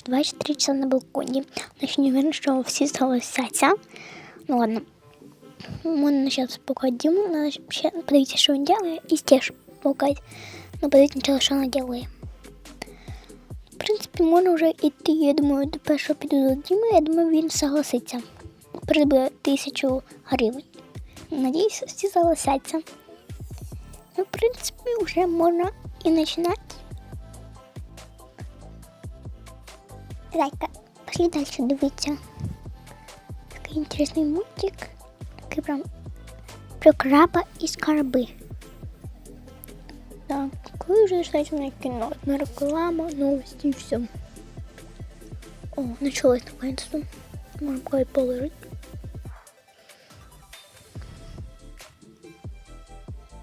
аж 24 часа на балконе. Ну, Значит, не уверен, что все согласятся. Ну ладно. Мы сейчас походим, надо вообще подойти, что он делает, и стеж полкать. Но ну, подойти сначала, что. В принципе, можно уже идти, я думаю, до першого піду до Діми, я думаю, він согласиться. Придбає тисячу гривень. Надіюсь, всі согласяться. Ну, в принципі, вже можна і починати. Зайка, пошли дальше дивитися. Такий інтересний мультик. Такий прям про краба і скарби. Так, коли вже ждать на кіно? Одна реклама, новості і все. О, началось наконец-то. Можна кое положить.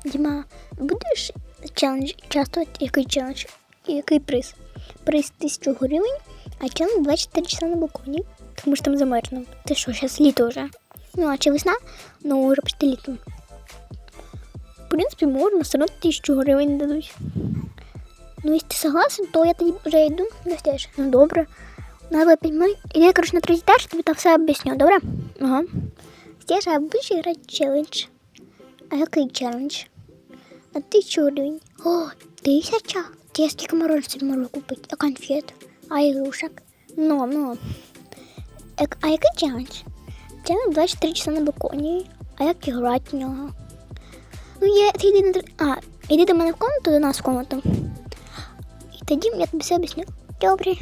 Діма, будеш челендж участвувати? Який челендж? Який приз? Приз 1000 гривень, а челендж 24 часа на балконі. Тому що там замерзно. Ти що, зараз літо вже? Ну, а чи весна? Ну, вже почти літо. В принципі, можна, все одно 1000 гривень дадуть. Ну, якщо ти согласен, то я тоді вже йду на стеж. Ну, добре. Надо 5 минут. Іди, коротше, на третій етаж, тобі там все об'ясню, добре? Ага. Стеж, а будеш грати челендж? А який челендж? На тисячу гривень. О, тисяча? Ти я скільки мороженого собі можу купити? А конфет? А ігрушок? Ну, ну. Як- А який челендж? Челендж 24 часа на балконі. А як грати в нього? Ну, я, ти йди на... А, йди до мене в комнату, до нас в комнату. І тоді я тобі все об'ясню. Добре.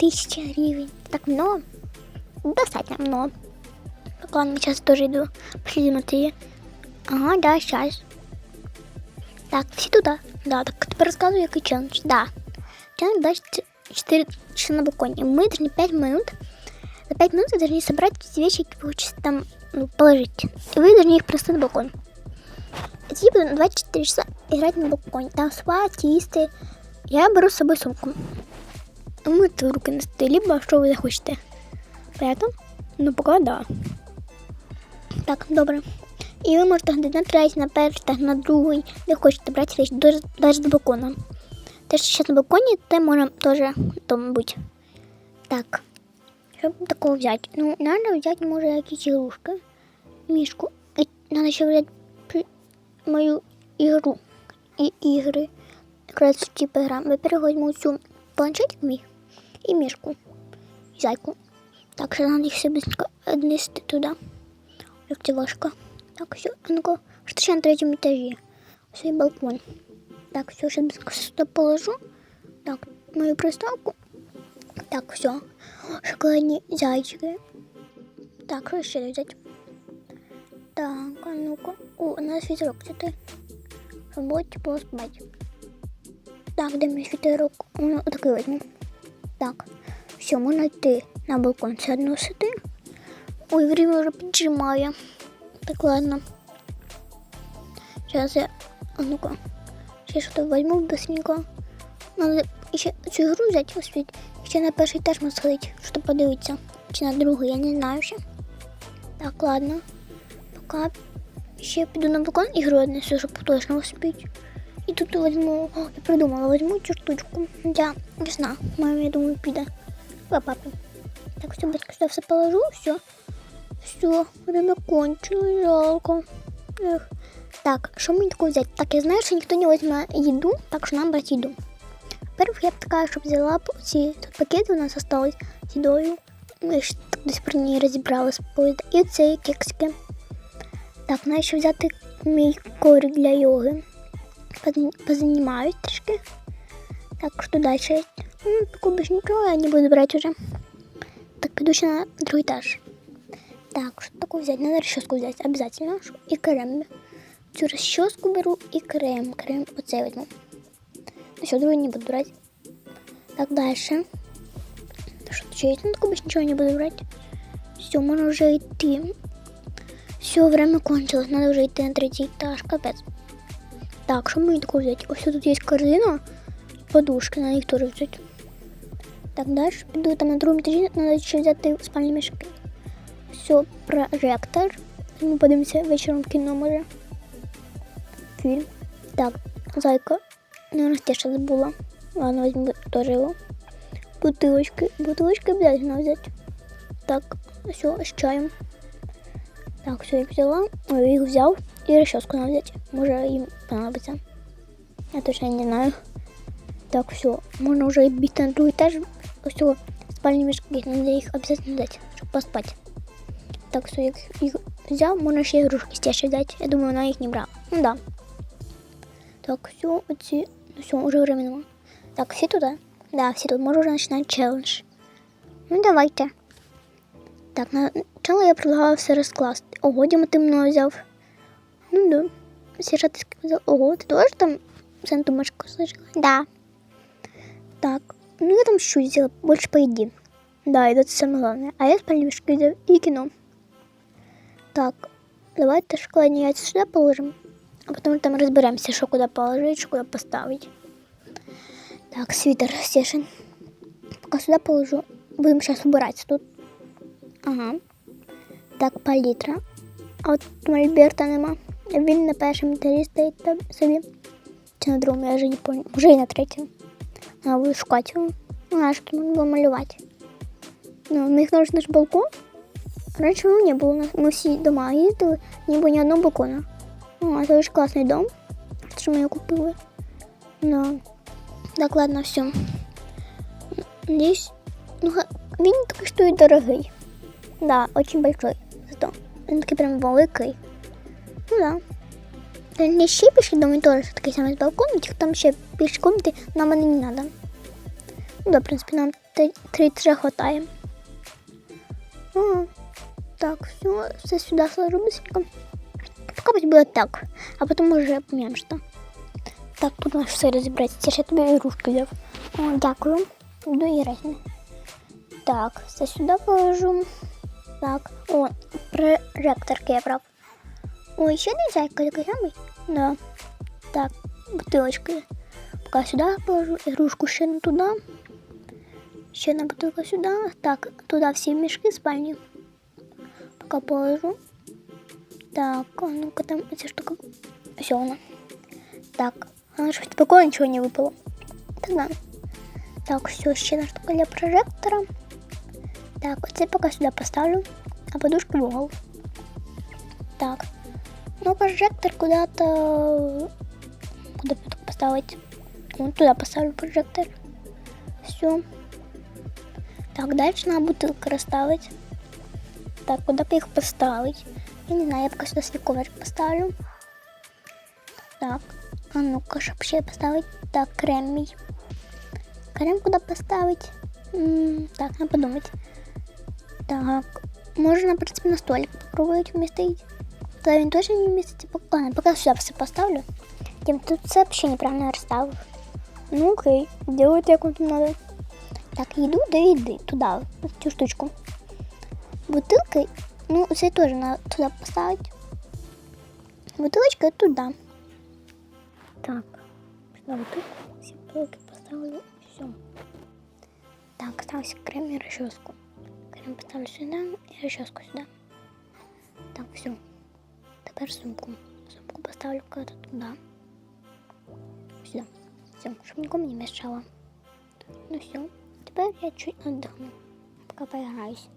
Тисяча гривень. Так много? Достатньо много. Так, ладно, сейчас тоже иду. Пошли ты. Ага, да, сейчас. Так, всі туди. Да, так тепер розказую, який челендж. Да. Челендж 24 часа на балконе. Мы должны 5 минут. За 5 минут вы должны собрать все вещи, которые получится там ну, положить. И вы должны их просто на балкон. И типа на 24 часа играть на балконе. Там спать, їсти. Я беру з собою сумку. Мити руки на столі, либо що ви захочете. Понятно? Ну, поки да. Так, добре. І ви можете ходити на третій, на перший, так, на другий, де хочете брати речі, даже, даже до балкона. Те, що зараз на балконі, те можна теж там бути. Так. Щоб такого взяти? Ну, треба взяти, може, якісь ігрушки. Мішку. І треба ще взяти мою ігру. І ігри. Якраз типу гра. Ми переходимо цю планшетик мій і мішку. І зайку. Так, що треба їх быстренько віднести туди. Як це важко. Так, все, ну-ка, что ще на третьем этаже? Все, балкон. Так, все, сейчас сюда положу. Так, мою приставку. Так, все. Шоколадные зайчики. Так, что еще взять? Так, а ну-ка. О, у нас ветерок, где ты? Чтобы тепло спать. Так, где мой ветерок? Ну, вот такой возьму. Так, все, можно идти на балкон. Все одно сюда. Ой, время уже поджимаю. Так, ладно. Сейчас я... А ну-ка. Сейчас что-то возьму быстренько. Надо еще цю ігру взяти успіть. Ще на перший етаж можна сходити, щоб подивитися. Чи на другий, я не знаю ще. Так, ладно. Пока ще піду на балкон ігру однесу, щоб точно успіть. І тут возьму... О, я придумала, возьму цю штучку. Я не знаю, мама, я думаю, піде. А папа. Так, все, быстро сюда все положу, все. Все, время кончилось, жалко. Эх. Так, что мне такое взять? Так, я знаю, что никто не возьмет еду, так что нам брать еду. Во-первых, я б така, щоб взяла ці тут пакети у нас остались з їдою. Ми ж так до сих пор не поїзда. І оці кексики. Так, треба ще взяти мій коврик для йоги. Позан- Позанімаюсь трішки. Так, що далі? Ну, поки більше нічого я не буду брати вже. Так, піду ще на другий етаж. Так, что такое взять? Надо расческу взять, обязательно. И крем. Цю расческу беру и крем. Крем оцей возьму. Ну все, другой не буду брать. Так, дальше. Что тут еще есть? Ну, такого больше ничего не буду брать. Все, можно уже идти. Все, время кончилось. Надо уже идти на третий этаж. Капец. Так, что мне такое взять? О, тут есть корзина. Подушки, надо их тоже взять. Так, дальше пойду там на другом этаже. Надо еще взять спальні мішки. Все, прожектор. Ми подивимося вечором в кіно може. Фільм. Так, зайка. Наверное, теж забула. Ладно, возьму тоже его. Бутылочки. Бутылочки обязательно взять. Так, все, с чаем. Так, все, я взяла. Ой, их взял. И расческу надо взять. Может, им понадобится. Я точно не знаю. Так, все. Можно уже бить на другой этаж. Все, спальные мешки. Надо их обязательно взять, чтобы поспать. Так, все, я их, взял. Можно еще игрушки стяжи взять. Я думаю, она их не брала. Ну да. Так, все, эти... Ну все, уже временно. Так, все туда? Да, все тут. Можно уже начинать челлендж. Ну, давайте. Так, начало я предлагаю все розкласти. Ого, Діма, ти мною взяв. Ну да. Сіша, ти сказав, ого, ти теж там центу мышку слышала? Да. Так, ну я там щось взяла, больше поеди. Да, это самое главное. А я спальный мешок взял и кино. Так, давайте шоколадные яйца сюда положим. А потом там разберемся, что куда положить, что куда поставить. Так, свитер Стешин. Пока сюда положу. Будем сейчас убираться тут. Ага. Так, палітра. А от Мольберта нема. Він на першому етажі стоїть там собі. Чи на другому, я вже не пам'ятаю. Може і на третьому. А буду шукати його. Ну, а що тут можна було малювати. Ну, у них наш наш балкон. Раньше его не было. Мы все дома ездили, не было ни одного балкона. Ну, это очень классный дом. Что мы ее купили. Но... Так, ладно, все. Здесь... Ну, ха- він такий, що і дорогий. Да, очень большой. Зато він такий прям великий. Ну да. Та Не ще більше дом, він теж такий самий з балконом, тільки там ще більше комнати нам вони не надо. Ну да, в принципі, нам три- три вже хватає. Ага. Так, все, все сюда сложу быстренько. Пока пусть будет так, а потом уже поміємо что. Так, тут наш все розібратися. Це ж я тобі ігрушки взяв. О, дякую. Буду грати. Так, це сюди положу. Так, о, прожекторки я брав. Ой, ще не зайка такий самий? Да. Так, бутилочки. Пока сюди положу. Ігрушку ще не туди. Ще одна бутилка сюди. Так, туди всі мішки спальні. Пока положу. Так, ну-ка там эта штука. Все она. Так, а что такое ничего не выпало. Тогда. Так, все, ще одна штука для прожектора. Так, оце пока сюда поставлю, а подушку в угол. Так. Ну, прожектор куда-то... Куда поставить? Вот туда поставлю прожектор. Все. Так, дальше надо бутылку расставить. Так, куда бы их поставить? Я не знаю, я пока сюда свековик поставлю. Так, а ну-ка, чтоб ще поставить. Так, крем мій. Крем куда поставить? М, так, надо подумать. Так, можно, в принципе, на столик попробовать уместить. Він точно не вместится. Ладно, пока сюда все поставлю. Тем тут вообще неправильно расставил. Ну окей, делайте як вам там надо. Так, еду да еды туда, в цю штучку. Бутылкой, ну, це тоже надо туда поставить. Бутылочка туда. Так, сюда бутылку, все бутылки поставлю, все. Так, осталось крем и расческу. Крем поставлю сюда и расческу сюда. Так, все. Теперь сумку. Сумку поставлю куда-то туда. Сюда. Все, чтобы никому не мешало. Ну все. Теперь я чуть отдохну. Пока поиграюсь.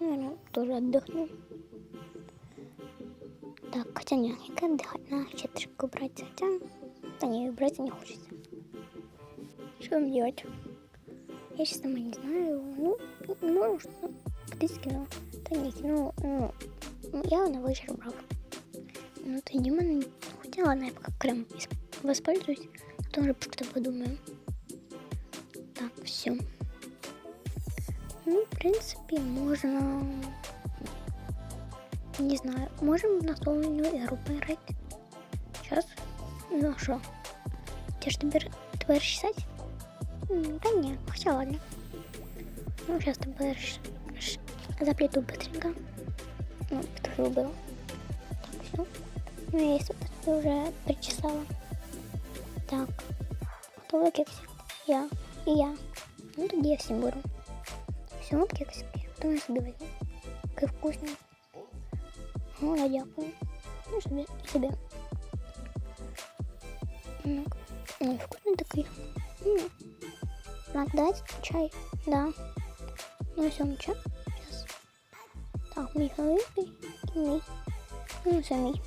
Наверное, тоже отдохну. Так, хотя нет, не отдыхать, надо четырку брать, хотя... Да не, брать не хочется. Что вам делать? Я сейчас сама не знаю. Ну, может, ну, кудись кино. Та ні, кіно, ну, ну, я на вечір брав. Ну, тоді мене, хоча ладно, я пока крем ис- воспользуюсь, а то уже что подумаю. Так, все. Ну, в принципе, можно... Не знаю, можем в настольную игру поиграть. Сейчас. Ну, что? Тебе что, теперь, теперь чесать? Да нет, хотя ладно. Ну, сейчас ты будешь заплету быстренько. Ну, потому было. Так, все. Ну, я если бы уже причесала. Так. Готовы кексик? Я. И я. Ну, тоді я всім беру Все, от кексики. Потім я собі возьму. Какой вкусный. Ну, я дякую. Ну, собі, і собі. Ну, ой, вкусний такий. М. Так, дать чай. Да. Ну, все, чай. Сейчас. Так, мій великий і мій. Ну, це мій.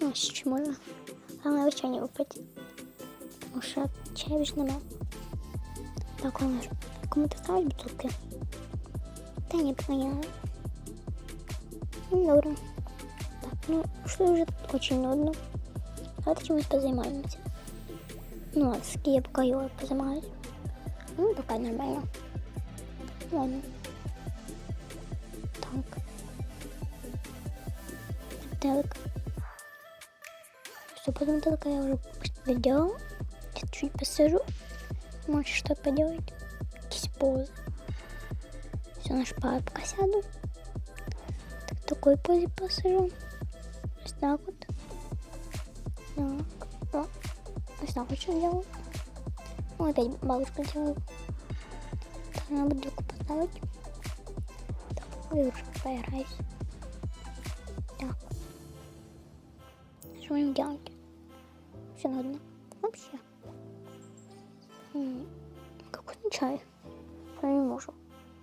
Ну, еще можно. Главное, вообще не выпить. Потому что чая більше нема. Так, ладно, кому-то ставить бутылки? Да не поняла. Ну, добро. Так, ну, что уже очень нудно. Давайте чимось позаймаемся. Ну, ладно, я пока его позаймаюсь. Ну, пока нормально. Ладно. Так. Все, потом только я уже доделал. Чуть-чуть посажу. Может, что поделать. Какие позы. Все, наш папа пока сяду. Так, такой позе посажу. Вот так вот. Так. О, не знаю, что делаю. Ну, опять бабушку делаю. Так, надо бутылку поставить. Так, девушка, поиграюсь. Что им делать? Все надо. Вообще. М, Какой чай? Я не можу.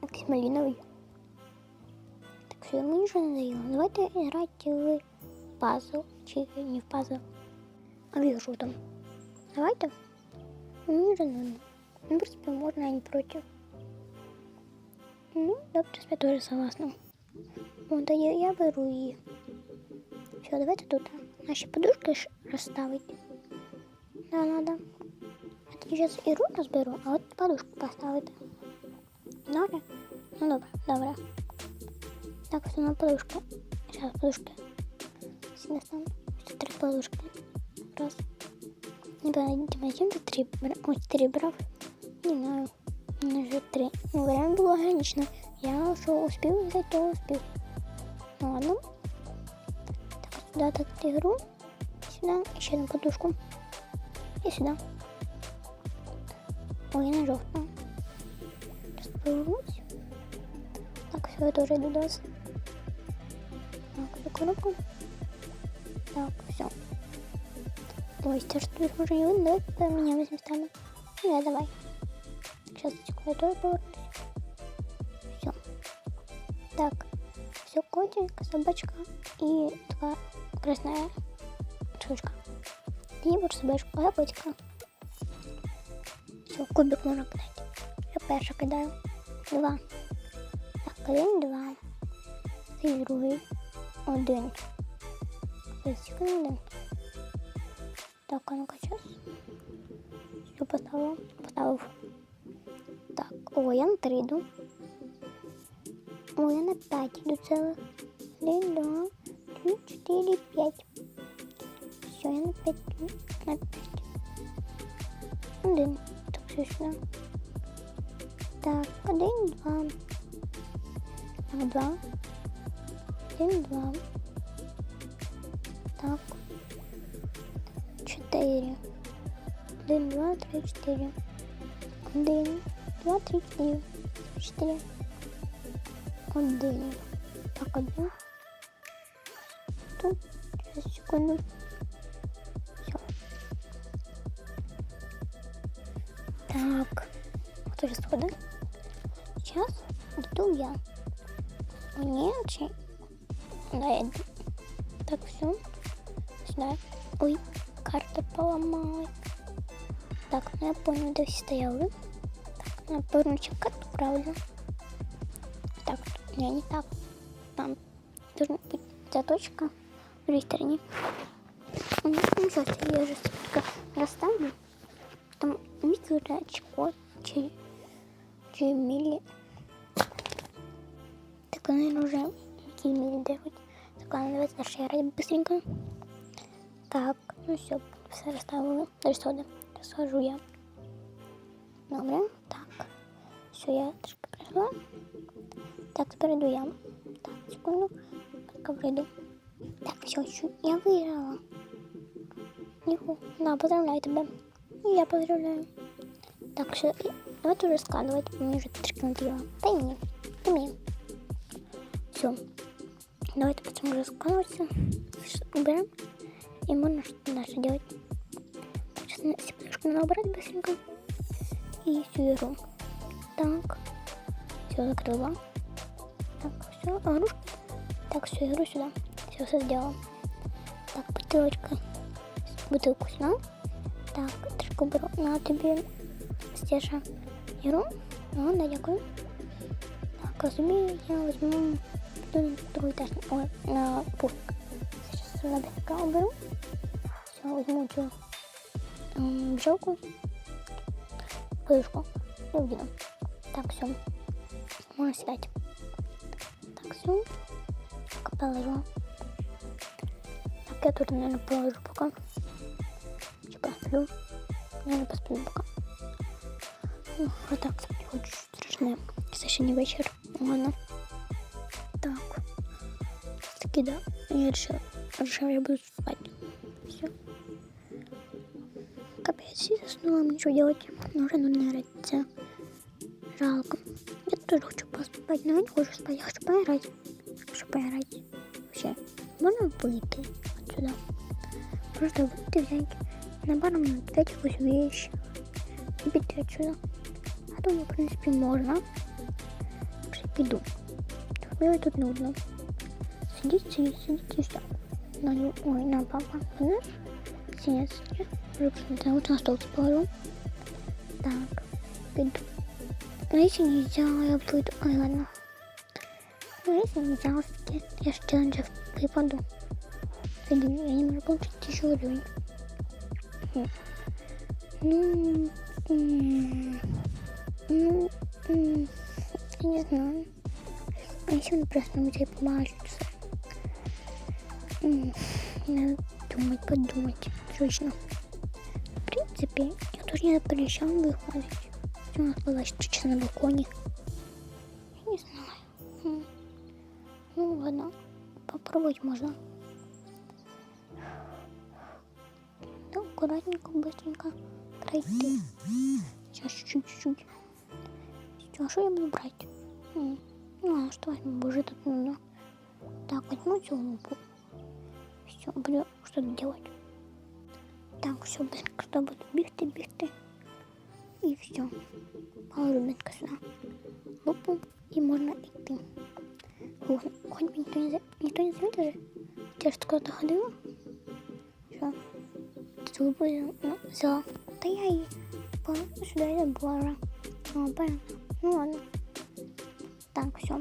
Якийсь малиновий. Так все, мені вже надоело. Давайте грати в пазл. Чи не в пазл. А в ігру там. Давайте. Мені вже надо. Ну, в принципе, можно, я не против. Ну, я, в принципе, тоже согласна. Вот, да я, я беру її. Все, давайте тут наші подушки ж розставити. Да, надо. Я тоді зараз ігру розберу, а от подушку поставити. Добре? Ну добре, добре. Так, все на подушку. Сейчас подушки. Всегда стану. Все три подушки. Раз. Не знаю, зачем ты три брал? Ой, три брал. Не знаю. У меня же три. Ну, время было ограничено. Я что успел взять, то успел. Ну ладно. Сюда так игру. Сюда еще одну подушку. И сюда. Ой, на. Сейчас повернусь. Так, все, я тоже иду. Так, эту коробку. Так, все. Ой, сейчас что их уже не видно, давай поменяемся местами. Ну, да, давай. Сейчас я тоже. Все. Так, все, котик, собачка и такая красная штучка. И вот собачка, а котика. Все, кубик можна кидати. Я перша кидаю. Два. Так, один, два. І другий. Один. Ось один. Так, а ну-ка сейчас. Все поставив. Поставив. Так, о, я на три йду. О, я на п'ять йду цілих. Один, два, три, чотири, п'ять. Все, я на п'ять. йду. На п'ять. Один. Так, все сюди. Так, один, два. Так, два. Один, два. Так. Чотири. Один, два, три, чотири. Один, два, три, чотири. Чотири. Один. Так, один. Тут. Сейчас, секунду. Все. Так. Сейчас ходит? Сейчас иду я. О, нет, чи- Да, я иду. Так, все. Сюда. Ой, карта поломалась. Так, ну я понял, где все стояли. Так, надо повернуть карту, правильно? Так, не, не так. Там должна быть заточка другой стороне. Ну, ну, сейчас я же только расставлю. Там видел очко, чи, чи мили. Так, наверное, уже какие мили делать. Так, ладно, давайте дальше играть быстренько. Так, ну все, все. Дальше сюда. Сажу я. Добре, так. Все, я трошки прийшла. Так, тепер йду я. Так, секунду. Пока прийду Так, все, все, я виграла. Ніху. На, поздравляю тебе. І я поздравляю. Так, все, Давайте уже складывать. Мне уже трішки надоело. Та й мені. Та мені. Все. Давайте потом уже складываться. Уберем. И можно что-то дальше делать. Сейчас на секундочку надо убрать быстренько. И всю игру. Так. Все закрыла. Так, все. Игрушка. Так, все, игру сюда. Все, все сделала. Так, бутылочка. Бутылку сюда. Так, трішки беру. На тобі стержа. Іру. Ну, да, дякую. Так, а собі я возьму ду- другий теж. Ой, на пуфик. Сейчас на бігка уберу. Все, возьму цю ем, бджолку. Подушку. И уйду. Так, все. Можно сідати. Так, все. Положу. Я тут, наверное, положу пока. Посплю. Наверное, посплю пока. Ну, вот так спать очень страшно. Це ще не. Ладно. Так. Таки, да. Я решила. Решила, я буду спать. Все. Капец, я заснула, ничего делать. Уже ну нравится. Жалко. Я тоже хочу поспать, но я не хочу спать. Я хочу поиграть. Хочу поиграть. Вообще. Можно выйти отсюда? Просто выйти взять на пару минут, взять какую-то вещь пойти отсюда. А думаю, в принципе, можно. Приду. Мне тут нудно. Сидеть, и все. На, не- ой, на папа. Знаешь? Сидеть. Я вот на стол положу. Так. Иду. Ну, если нельзя, я выйду. Ой, ладно. Ну, если нельзя, все-таки я же челленджа выпаду. Один, я не могу еще уровень. Хм. Ну, ну, не знаю. А если он просто тебя помажется? Надо думать, подумать. Точно. В принципе, я тоже не запрещал выходить. У нас была встреча на балконе. Я не знаю. Ну ладно, попробовать можно. аккуратненько, быстренько пройти. Сейчас чуть-чуть, чуть-чуть. Всё, А что я буду брать? М, Ну, а что возьму? Боже, тут нужно. Так, возьму эту лупу. Все, буду что-то делать. Так, все, быстренько что буду бігти, бігти. І все. Положу бінка сюди. Лупу і можна йти. Ух, Хоч би ніхто не, за- ніхто не замітив же. Я ж куди ходила. Що? Цю лупу взяла- ну, взяла. Та я її положу сюди і забула вже. О, понятно. Ну ладно. Так, все.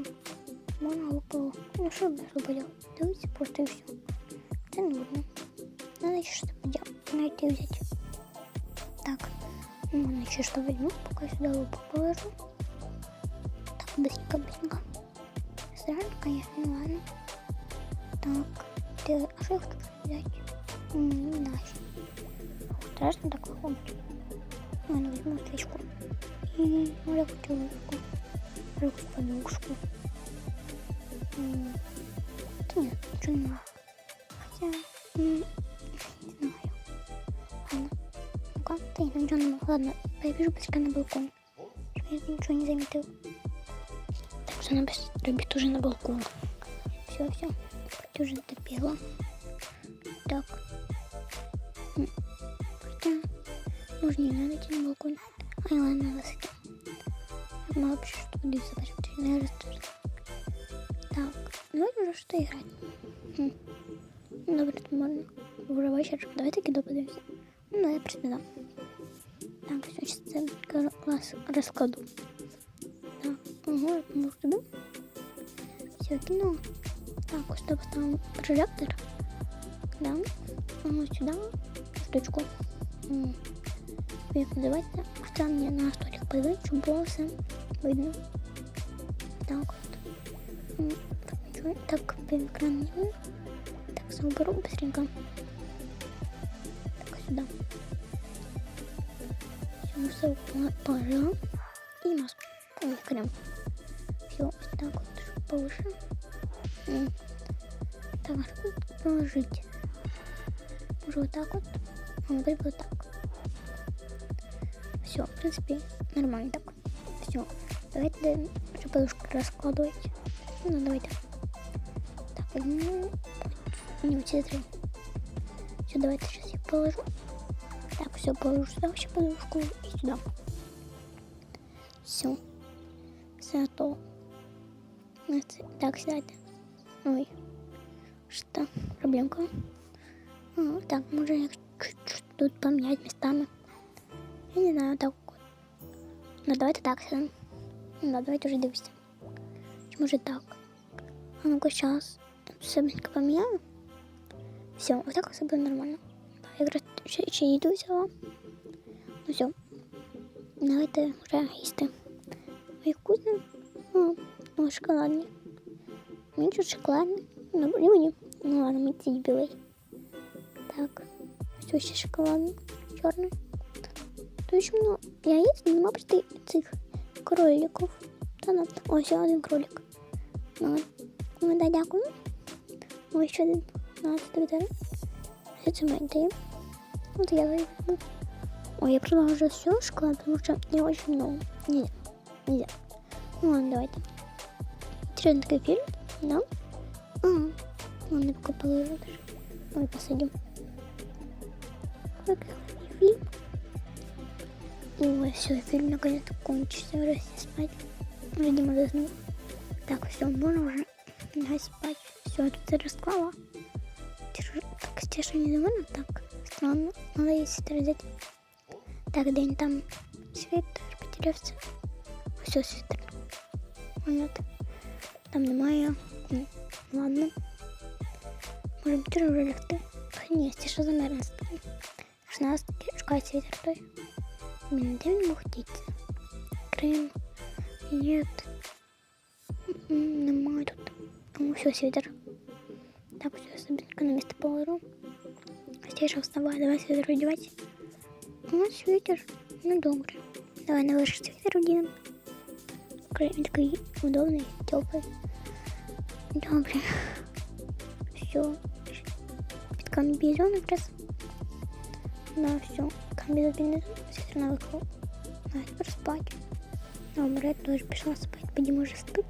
Можна лупу. Ну що без лупу делать? Дивіться просто і все. Це нудно. Надо ще щось поделать. Найти взять. Так. Ну, еще что возьму, пока сюда лупу положу. Так, быстренько, быстренько. Странно, конечно, ну ладно. Так, ты, а что я хочу взять? М, Не знаю. Страшно так выходит. Ладно, возьму свечку. И может бутылочку. Руку подушку. Да нет, ничего не надо. Хотя, не знаю. Ладно. Ну-ка, ты ничего не могу. Ладно, побежу быстренько на балкон. Чтобы я ничего не заметил. Так что она быстро бежит уже на балкон. Все, все. Ты уже допила. Так. Идти на балкон. Ай, ладно, этим. Мало вообще, что буду изображать. Наверное, страшно. Так, давайте уже что играть. Хм. Ну, Добре, тут можно. Уже вечер. Давайте кидо подивимося. Ну, да, я придам. Так, все, сейчас я класс раскладу. Так, угу, может тебе? Все, кинула. Так, так поставим прожектор. Да. Ага, сюда штучку. М. Як називається? Хоча мені на столик подивитися, щоб було все видно. Так от. М, Так, нічого. Так, по екрану не видно. Так, заберу быстренько. Так, сюда. Все, все положила. И маску. Крем. Все, вот так вот, чтобы повыше. М. Так, а что тут положить? Может вот так вот? А, вроде бы вот так. В принципе, нормально так. Все. Давайте подушку розкладувати. Ну, давайте. Так, одну. Не, три. Все, давайте сейчас я положу. Так, все, положу сюда вообще подушку и сюда. Все. Ну, це- Так, сядьте. Ой. Что? Проблемка? А, так, може я чуть-чуть тут поменять местами. Я не знаю, так. Ну, давайте так сядем. Ну, да, давайте уже дивимся. Чи може так? А ну-ка, сейчас. Себенько поменяю. Все, вот так все буде нормально. Так, я якраз ще, ще їду взяла. Ну все. Давайте вже їсти. Ой, вкусно. Ну, ну, шоколадні. Мені тут шоколадний. Ну, не мені. Ну ладно, мені цей білий. Так. Все ще шоколадний. Чорний. Точно, ну, я їсть, нема просто цих кроликів. Та ну, ось ще один кролик. Ну, ну да, дякую. Ось ще один. На, це тобі Все це мені дає. Вот я возьму. Ой, я продала уже все шоколад, потому что не очень много. Нельзя. Нельзя. Ну ладно, давайте. Интересный такой фильм, да? А, ладно, пока положу даже. Ой, посадим. Какой фильм? Ой, все, фильм наконец-то кончится. Уже все спать. Видимо, заснул. Так, все, можно уже лягать спать. Все, я тут расклала. Держу- Так, стеша не довольно так. Странно. Надо есть взять. Так, день там світер потерявся. Все, світер. Понятно. Там немає. М, Ладно. Може бути вже лягти. Та Ні, стеша замерзла стане. 16 шукає світер той. Блін, де він мог діти? Крим. Нет. М, Немає тут. О, все, світер. Так, все, собинка на место положу. Стеша, вставай, давай свитер одевать. Ну, свитер. Ну, добре. Давай на ваш свитер оденем. Він такий удобний, теплий. Добре. Все. Під комбізон якраз. Да, все. обязательно сестра навыкла. Надо спать. А умирает тоже пошла спать. Будем уже спать.